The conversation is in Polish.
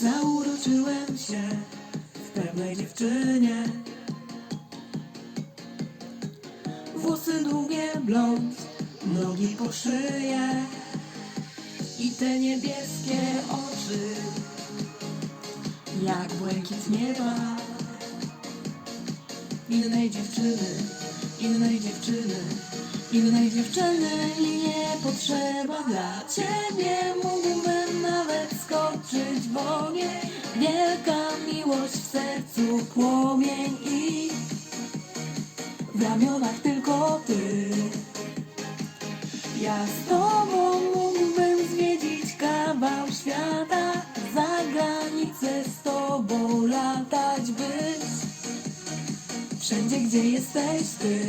Zauroczyłem się w pewnej dziewczynie. Włosy długie, blond, nogi po szyję I te niebieskie oczy Jak błękit nieba. Innej dziewczyny, innej dziewczyny Innej dziewczyny nie potrzeba dla ciebie. Mógłbym nawet skoczyć w ogień. Wielka miłość w sercu płomień w ramionach tylko ty. Ja z tobą mógłbym zwiedzić kawał świata Za granicę z tobą latać być Wszędzie gdzie jesteś ty